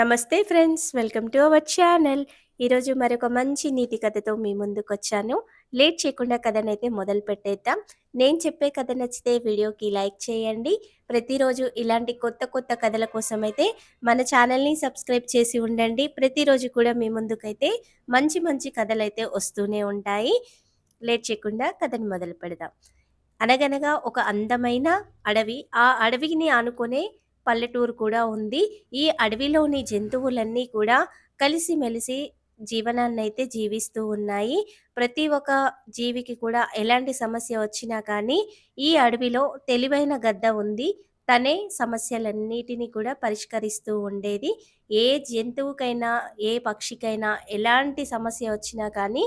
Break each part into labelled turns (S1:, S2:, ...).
S1: నమస్తే friends welcome to our channel. ఈరోజు మరొక మంచి నీతి కథతో మీ ముందుకు వచ్చాను లేట్ చేయకుండా కథనైతే మొదలు పెట్టేద్దాం. నేను చెప్పే కథ నచ్చితే వీడియోకి లైక్ చేయండి. ప్రతిరోజు ఇలాంటి కొత్త కొత్త కథల కోసం అయితే మన ఛానల్ని సబ్స్క్రైబ్ చేసి ఉండండి. ప్రతిరోజు కూడా మీ ముందుకైతే మంచి మంచి కథలు అయితే వస్తూనే ఉంటాయి. లేట్ చేయకుండా కథను మొదలు పెడదాం. అనగనగా ఒక అందమైన అడవి ఆ అడవిని ఆనుకునే పల్లెటూరు కూడా ఉంది. ఈ అడవిలోని జంతువులన్నీ కూడా కలిసిమెలిసి జీవనాన్ని అయితే జీవిస్తూ ఉన్నాయి. ప్రతి ఒక్క జీవికి కూడా ఎలాంటి సమస్య వచ్చినా కానీ ఈ అడవిలో తెలివైన గద్ద ఉంది. తనే సమస్యలన్నిటిని కూడా పరిష్కరిస్తూ ఉండేది. ఏ జంతువుకైనా ఏ పక్షికైనా ఎలాంటి సమస్య వచ్చినా కానీ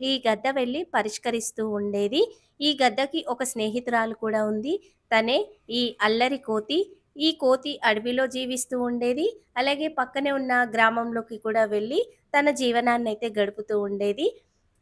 S1: ఈ గద్ద వెళ్ళి పరిష్కరిస్తూ ఉండేది. ఈ గద్దకి ఒక స్నేహితురాలు కూడా ఉంది. తనే ఈ అల్లరి కోతి ఈ కోతి అడవిలో జీవిస్తూ ఉండేది. అలాగే పక్కనే ఉన్న గ్రామంలోకి కూడా వెళ్ళి తన జీవనాన్ని అయితే గడుపుతూ ఉండేది.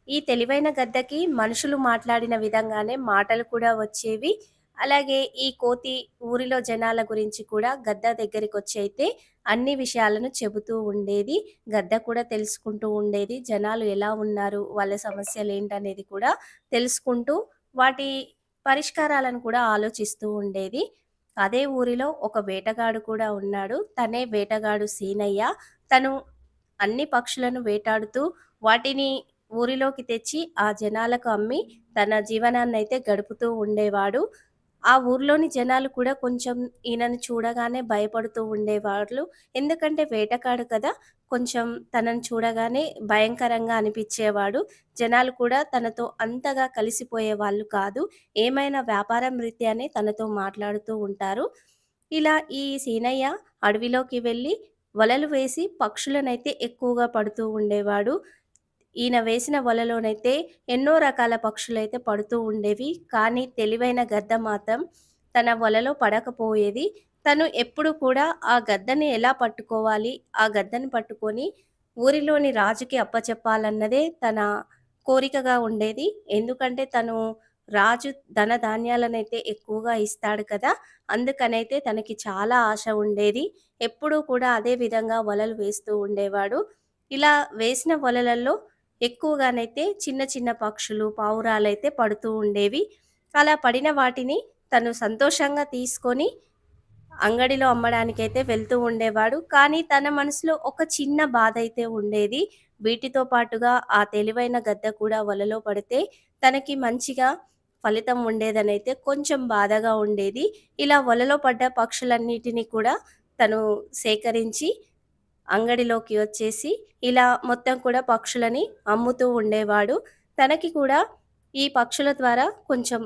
S1: ఈ తెలివైన గద్దకి మనుషులు మాట్లాడిన విధంగానే మాటలు కూడా వచ్చేవి. అలాగే ఈ కోతి ఊరిలో జనాల గురించి కూడా గద్ద దగ్గరికి వచ్చి అయితే అన్ని విషయాలను చెబుతూ ఉండేది. గద్ద కూడా తెలుసుకుంటూ ఉండేది. జనాలు ఎలా ఉన్నారు? వాళ్ళ సమస్యలు ఏంటనేది కూడా తెలుసుకుంటూ వాటి పరిష్కారాలను కూడా ఆలోచిస్తూ ఉండేది. అదే ఊరిలో ఒక వేటగాడు కూడా ఉన్నాడు. తనే వేటగాడు సీనయ్య. తను అన్ని పక్షులను వేటాడుతూ వాటిని ఊరిలోకి తెచ్చి ఆ జనాలకు అమ్మి తన జీవనాన్ని అయితే గడుపుతూ ఉండేవాడు. ఆ ఊర్లోని జనాలు కూడా కొంచెం ఈయనను చూడగానే భయపడుతూ ఉండేవాళ్ళు. ఎందుకంటే వేటగాడు కదా కొంచెం తనను చూడగానే భయంకరంగా అనిపించేవాడు. జనాలు కూడా తనతో అంతగా కలిసిపోయే వాళ్ళు కాదు. ఏమైనా వ్యాపారం రీత్యానే తనతో మాట్లాడుతూ ఉంటారు. ఇలా ఈ సీనయ్య అడవిలోకి వెళ్ళి వలలు వేసి పక్షులనైతే ఎక్కువగా పడుతూ ఉండేవాడు. ఈయన వేసిన వలలోనైతే ఎన్నో రకాల పక్షులైతే పడుతూ ఉండేవి. కానీ తెలివైన గద్ద మాత్రం తన వలలో పడకపోయేది. తను ఎప్పుడు కూడా ఆ గద్దని ఎలా పట్టుకోవాలి ఆ గద్దని పట్టుకొని ఊరిలోని రాజుకి అప్పచెప్పాలన్నదే తన కోరికగా ఉండేది. ఎందుకంటే తను రాజు ధన ధాన్యాలనైతే ఎక్కువగా ఇస్తాడు కదా అందుకనైతే తనకి చాలా ఆశ ఉండేది. ఎప్పుడూ కూడా అదే విధంగా వలలు వేస్తూ ఉండేవాడు. ఇలా వేసిన వలలలో ఎక్కువగానైతే చిన్న చిన్న పక్షులు పావురాలైతే పడుతూ ఉండేవి. అలా పడిన వాటిని తను సంతోషంగా తీసుకొని అంగడిలో అమ్మడానికైతే వెళ్తూ ఉండేవాడు. కానీ తన మనసులో ఒక చిన్న బాధ అయితే ఉండేది. వీటితో పాటుగా ఆ తెలివైన గద్ద కూడా వలలో పడితే తనకి మంచిగా ఫలితం ఉండేదనైతే కొంచెం బాధగా ఉండేది. ఇలా వలలో పడ్డ పక్షులన్నిటినీ కూడా తను సేకరించి అంగడిలోకి వచ్చేసి ఇలా మొత్తం కూడా పక్షులని అమ్ముతూ ఉండేవాడు. తనకి కూడా ఈ పక్షుల ద్వారా కొంచెం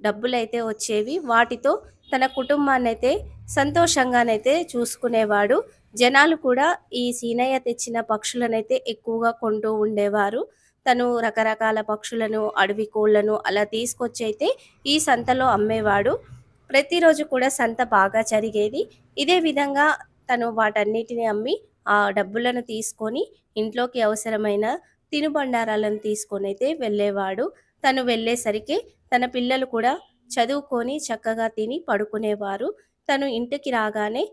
S1: డబ్బులైతే వచ్చేవి. వాటితో తన కుటుంబాన్ని అయితే సంతోషంగానైతే చూసుకునేవాడు. జనాలు కూడా ఈ సీనయ్య తెచ్చిన పక్షులనైతే ఎక్కువగా కొంటూ ఉండేవారు. తను రకరకాల పక్షులను అడవి కోళ్ళను అలా తీసుకొచ్చి అయితే ఈ సంతలో అమ్మేవాడు. ప్రతిరోజు కూడా సంత బాగా జరిగేది. ఇదే విధంగా తను వాటన్నిటిని అమ్మి ఆ డబ్బులను తీసుకొని ఇంట్లోకి అవసరమైన తినుబండారాలను తీసుకొని అయితే వెళ్ళేవాడు. తను వెళ్ళేసరికి తన పిల్లలు కూడా చదువుకొని చక్కగా తిని పడుకునేవారు. తను ఇంటికి రాగానే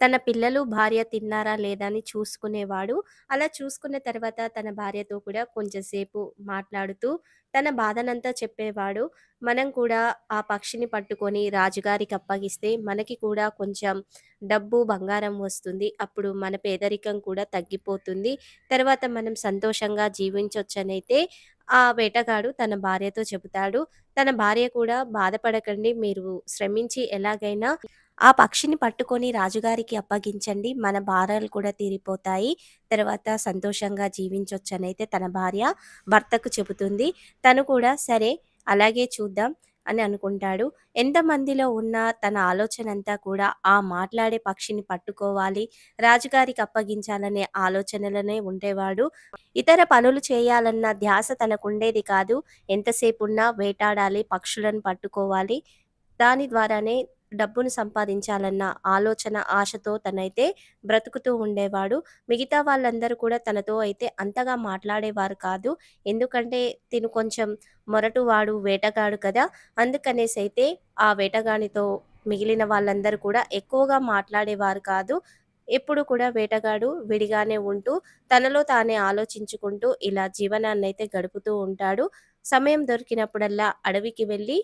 S1: తన పిల్లలు భార్య తిన్నారా లేదా అని చూసుకునేవాడు. అలా చూసుకున్న తర్వాత తన భార్యతో కూడా కొంచెంసేపు మాట్లాడుతూ తన బాధనంతా చెప్పేవాడు. మనం కూడా ఆ పక్షిని పట్టుకొని రాజుగారికి అప్పగిస్తే మనకి కూడా కొంచెం డబ్బు బంగారం వస్తుంది. అప్పుడు మన పేదరికం కూడా తగ్గిపోతుంది. తర్వాత మనం సంతోషంగా జీవించవచ్చనైతే ఆ వేటగాడు తన భార్యతో చెబుతాడు. తన భార్య కూడా బాధపడకండి మీరు శ్రమించి ఎలాగైనా ఆ పక్షిని పట్టుకొని రాజుగారికి అప్పగించండి. మన భారాలు కూడా తీరిపోతాయి. తర్వాత సంతోషంగా జీవించవచ్చనైతే తన భార్య భర్తకు చెబుతుంది. తను కూడా సరే అలాగే చూద్దాం అని అనుకుంటాడు. ఎంతమందిలో ఉన్న తన ఆలోచన అంతా కూడా ఆ మాట్లాడే పక్షిని పట్టుకోవాలి. రాజుగారికి అప్పగించాలనే ఆలోచనలనే ఉండేవాడు. ఇతర పనులు చేయాలన్న ధ్యాస తనకుండేది కాదు. ఎంతసేపు ఉన్నా వేటాడాలి పక్షులను పట్టుకోవాలి. దాని ద్వారానే డబ్బును సంపాదించాలన్న ఆలోచన ఆశతో తనైతే బ్రతుకుతూ ఉండేవాడు. మిగతా వాళ్ళందరూ కూడా తనతో అయితే అంతగా మాట్లాడేవారు కాదు. ఎందుకంటే తిను కొంచెం మొరటువాడు వేటగాడు కదా. అందుకనేసి అయితే ఆ వేటగానితో మిగిలిన వాళ్ళందరూ కూడా ఎక్కువగా మాట్లాడేవారు కాదు. ఎప్పుడు కూడా వేటగాడు విడిగానే ఉంటూ తనలో తానే ఆలోచించుకుంటూ ఇలా జీవనాన్నైతే గడుపుతూ ఉంటాడు. సమయం దొరికినప్పుడల్లా అడవికి వెళ్ళి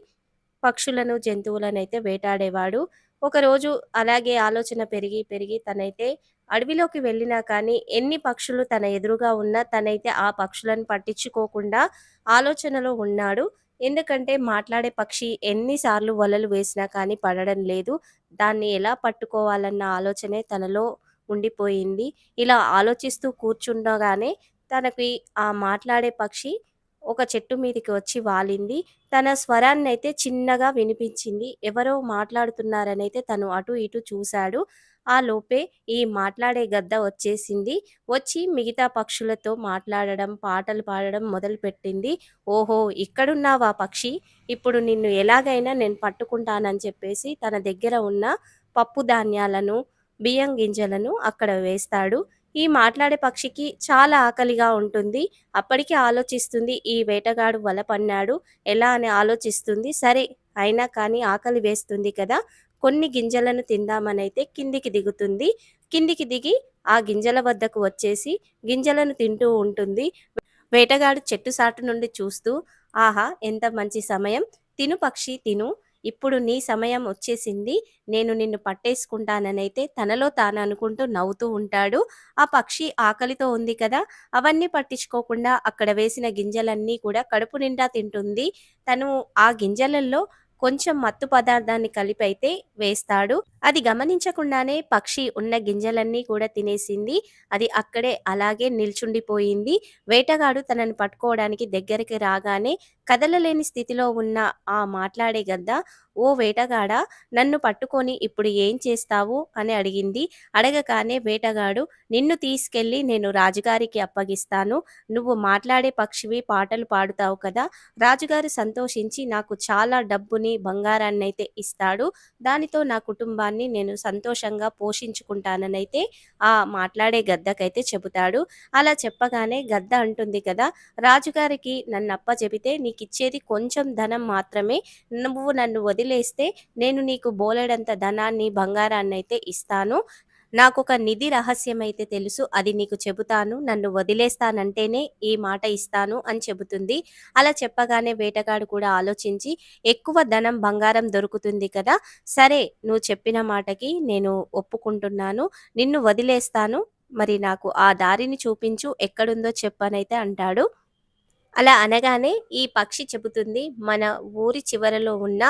S1: పక్షులను, జంతువులనైతే వేటాడేవాడు. ఒకరోజు అలాగే ఆలోచన పెరిగి, పెరిగి తనైతే అడవిలోకి వెళ్ళినా కానీ ఎన్ని పక్షులు తన ఎదురుగా ఉన్నా తనైతే ఆ పక్షులను పట్టించుకోకుండా ఆలోచనలో ఉన్నాడు. ఎందుకంటే మాట్లాడే పక్షి ఎన్నిసార్లు వలలు వేసినా కానీ పడడం లేదు. దాన్ని ఎలా పట్టుకోవాలన్న ఆలోచనే తనలో ఉండిపోయింది. ఇలా ఆలోచిస్తూ కూర్చుండగానే తనకి ఆ మాట్లాడే పక్షి ఒక చెట్టు మీదకి వచ్చి వాలింది. తన స్వరాన్నయితే చిన్నగా వినిపించింది. ఎవరో మాట్లాడుతున్నారనైతే తను అటు ఇటు చూశాడు. ఆ లోపే ఈ మాట్లాడే గద్ద వచ్చేసింది. వచ్చి మిగతా పక్షులతో మాట్లాడడం, పాటలు పాడడం మొదలుపెట్టింది. "ఓహో! ఇక్కడున్నావా పక్షి! ఇప్పుడు నిన్ను ఎలాగైనా నేను పట్టుకుంటానని" చెప్పేసి తన దగ్గర ఉన్న పప్పు ధాన్యాలను, బియ్యం గింజలను అక్కడ వేస్తాడు. ఈ మాట్లాడే పక్షికి చాలా ఆకలిగా ఉంటుంది. అప్పటికి ఆలోచిస్తుంది ఈ వేటగాడు వల పన్నాడు ఎలా అని ఆలోచిస్తుంది. సరే అయినా కానీ ఆకలి వేస్తుంది కదా! కొన్ని గింజలను తిందామనైతే కిందికి దిగుతుంది. కిందికి దిగి ఆ గింజల వద్దకు వచ్చేసి గింజలను తింటూ ఉంటుంది. వేటగాడు చెట్టు సాటు నుండి చూస్తూ ఆహా! ఎంత మంచి సమయం. తిను పక్షి తిను. ఇప్పుడు నీ సమయం వచ్చేసింది. నేను నిన్ను పట్టేసుకుంటాననైతే తనలో తాను అనుకుంటూ నవ్వుతూ ఉంటాడు. ఆ పక్షి ఆకలితో ఉంది కదా! అవన్నీ పట్టించుకోకుండా అక్కడ వేసిన గింజలన్నీ కూడా కడుపు నిండా తింటుంది. తను ఆ గింజలలో కొంచెం మత్తు పదార్థాన్ని కలిపైతే వేస్తాడు. అది గమనించకుండానే పక్షి ఉన్న గింజలన్నీ కూడా తినేసింది. అది అక్కడే అలాగే నిల్చుండిపోయింది. వేటగాడు తనని పట్టుకోవడానికి దగ్గరికి రాగానే కదలలేని స్థితిలో ఉన్న ఆ మాట్లాడే గద్ద "ఓ వేటగాడా! నన్ను పట్టుకొని ఇప్పుడు ఏం చేస్తావు?" అని అడిగింది. అడగగానే వేటగాడు "నిన్ను తీసుకెళ్ళి నేను రాజుగారికి అప్పగిస్తాను. నువ్వు మాట్లాడే పక్షివి, పాటలు పాడుతావు కదా! రాజుగారు సంతోషించి నాకు చాలా డబ్బుని, బంగారాన్నైతే ఇస్తాడు. దానితో నా కుటుంబాన్ని నేను సంతోషంగా పోషించుకుంటాననైతే" ఆ మాట్లాడే గద్దకైతే చెబుతాడు. అలా చెప్పగానే గద్ద అంటుంది కదా! రాజుగారికి నన్ను అప్ప చెబితే నీకు నీకిచ్చేది కొంచెం ధనం మాత్రమే. నువ్వు నన్ను వదిలేస్తే నేను నీకు బోలెడంత ధనాన్ని, బంగారాన్ని అయితే ఇస్తాను. నాకు ఒక నిధి రహస్యం అయితే తెలుసు. అది నీకు చెబుతాను. నన్ను వదిలేస్తానంటేనే ఈ మాట ఇస్తాను అని చెబుతుంది. అలా చెప్పగానే వేటగాడు కూడా ఆలోచించి ఎక్కువ ధనం, బంగారం దొరుకుతుంది కదా! సరే నువ్వు చెప్పిన మాటకి నేను ఒప్పుకుంటున్నాను. నిన్ను వదిలేస్తాను. మరి నాకు ఆ దారిని చూపించు. ఎక్కడుందో చెప్పనైతే అంటాడు. అలా అనగానే ఈ పక్షి చెబుతుంది మన ఊరి చివరలో ఉన్న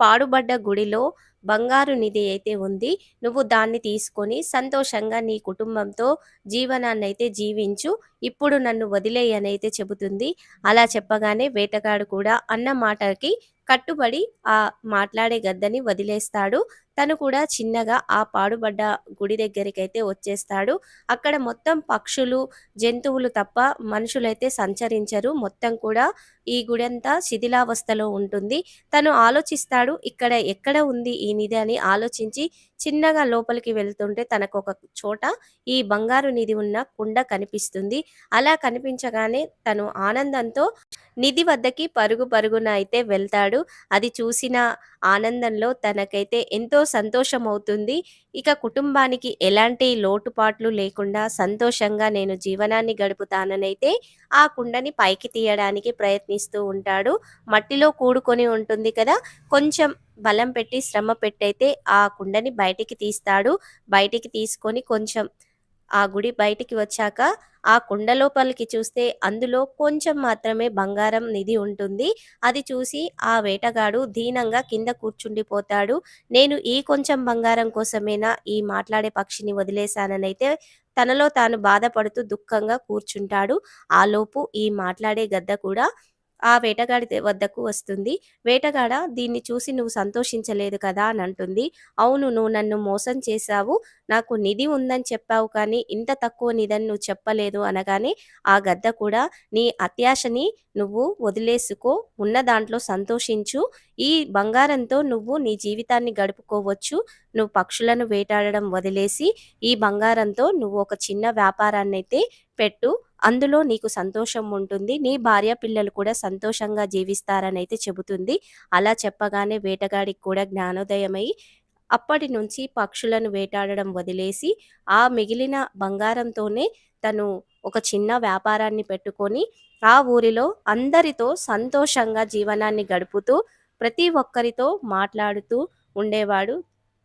S1: పాడుబడ్డ గుడిలో బంగారు నిధి అయితే ఉంది. నువ్వు దాన్ని తీసుకొని సంతోషంగా నీ కుటుంబంతో జీవనాన్ని అయితే జీవించు. ఇప్పుడు నన్ను వదిలేయని అయితే చెబుతుంది. అలా చెప్పగానే వేటగాడు కూడా అన్న మాటకి కట్టుబడి ఆ మాట్లాడే గద్దని వదిలేస్తాడు. తను కూడా చిన్నగా ఆ పాడుబడ్డ గుడి దగ్గరికైతే వచ్చేస్తాడు. అక్కడ మొత్తం పక్షులు, జంతువులు తప్ప మనుషులైతే సంచరించరు. మొత్తం కూడా ఈ గుడి అంతా శిథిలావస్థలో ఉంటుంది. తను ఆలోచిస్తాడు ఇక్కడ ఎక్కడ ఉంది ఈ నిధి అని ఆలోచించి చిన్నగా లోపలికి వెళ్తుంటే తనకు ఒక చోట ఈ బంగారు నిధి ఉన్న కుండ కనిపిస్తుంది. అలా కనిపించగానే తను ఆనందంతో నిధి వద్దకి పరుగు పరుగున అయితే వెళ్తాడు. అది చూసిన ఆనందంలో తనకైతే ఎంతో సంతోషమవుతుంది. ఇక కుటుంబానికి ఎలాంటి లోటుపాట్లు లేకుండా సంతోషంగా నేను జీవనాన్ని గడుపుతాననైతే ఆ కుండని పైకి తీయడానికి ప్రయత్నిస్తూ ఉంటాడు. మట్టిలో కూడుకొని ఉంటుంది కదా! కొంచెం బలం పెట్టి, శ్రమ పెట్టయితే ఆ కుండని బయటికి తీస్తాడు. బయటికి తీసుకొని కొంచెం ఆ గుడి బయటికి వచ్చాక ఆ కుండ లోపలికి చూస్తే అందులో కొంచెం మాత్రమే బంగారం నిధి ఉంటుంది. అది చూసి ఆ వేటగాడు దీనంగా కింద కూర్చుండిపోతాడు. నేను ఈ కొంచెం బంగారం కోసమేనా ఈ మాట్లాడే పక్షిని వదిలేశాననైతే తనలో తాను బాధపడుతూ దుఃఖంగా కూర్చుంటాడు. ఆలోపు ఈ మాట్లాడే గద్ద కూడా ఆ వేటగాడి వద్దకు వస్తుంది. వేటగాడ దీన్ని చూసి నువ్వు సంతోషించలేదు కదా! అని అంటుంది. అవును నువ్వు నన్ను మోసం చేశావు. నాకు నిధి ఉందని చెప్పావు కానీ ఇంత తక్కువ నిధని నువ్వు చెప్పలేదు అనగానే ఆ గద్ద కూడా నీ అత్యాశని నువ్వు వదిలేసుకో. ఉన్న దాంట్లో సంతోషించు. ఈ బంగారంతో నువ్వు నీ జీవితాన్ని గడుపుకోవచ్చు. నువ్వు పక్షులను వేటాడడం వదిలేసి ఈ బంగారంతో నువ్వు ఒక చిన్న వ్యాపారాన్ని అయితే పెట్టు. అందులో నీకు సంతోషం ఉంటుంది. నీ భార్య, పిల్లలు కూడా సంతోషంగా జీవిస్తారనైతే చెబుతుంది. అలా చెప్పగానే వేటగాడికి కూడా జ్ఞానోదయమై అప్పటి నుంచి పక్షులను వేటాడడం వదిలేసి ఆ మిగిలిన బంగారంతోనే తను ఒక చిన్న వ్యాపారాన్ని పెట్టుకొని ఆ ఊరిలో అందరితో సంతోషంగా జీవనాన్ని గడుపుతూ ప్రతి ఒక్కరితో మాట్లాడుతూ ఉండేవాడు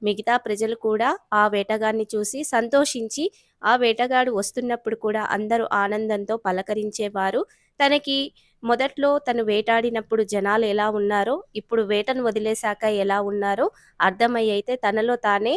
S1: మిగతా ప్రజలు కూడా ఆ వేటగాన్ని చూసి సంతోషించి ఆ వేటగాడు వస్తున్నప్పుడు కూడా అందరూ ఆనందంతో పలకరించేవారు. తనకి మొదట్లో తను వేటాడినప్పుడు జనాలు ఎలా ఉన్నారో ఇప్పుడు వేటను వదిలేశాక ఎలా ఉన్నారో అర్థమయ్యైతే తనలో తానే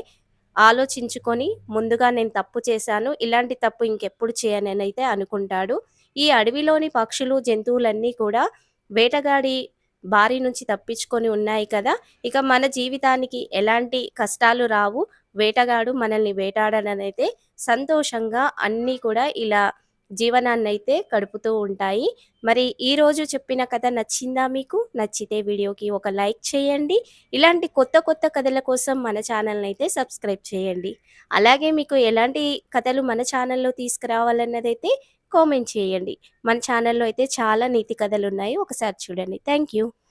S1: ఆలోచించుకొని ముందుగా నేను తప్పు చేశాను ఇలాంటి తప్పు ఇంకెప్పుడు చేయననైతే అనుకుంటాడు. ఈ అడవిలోని పక్షులు జంతువులన్నీ కూడా వేటగాడి బారి నుంచి తప్పించుకొని ఉన్నాయి కదా ఇక మన జీవితానికి ఎలాంటి కష్టాలు రావు వేటగాడు మనల్ని వేటాడనైతే సంతోషంగా అన్నీ కూడా ఇలా జీవనాన్ని అయితే గడుపుతూ ఉంటాయి. మరి ఈరోజు చెప్పిన కథ నచ్చిందా మీకు? నచ్చితే వీడియోకి ఒక లైక్ చేయండి. ఇలాంటి కొత్త కొత్త కథల కోసం మన ఛానల్ని అయితే సబ్స్క్రైబ్ చేయండి. అలాగే మీకు ఎలాంటి కథలు మన ఛానల్లో తీసుకురావాలన్నదైతే కామెంట్ చేయండి. మన ఛానల్లో అయితే చాలా నీతి కథలు ఉన్నాయి ఒకసారి చూడండి. Thank you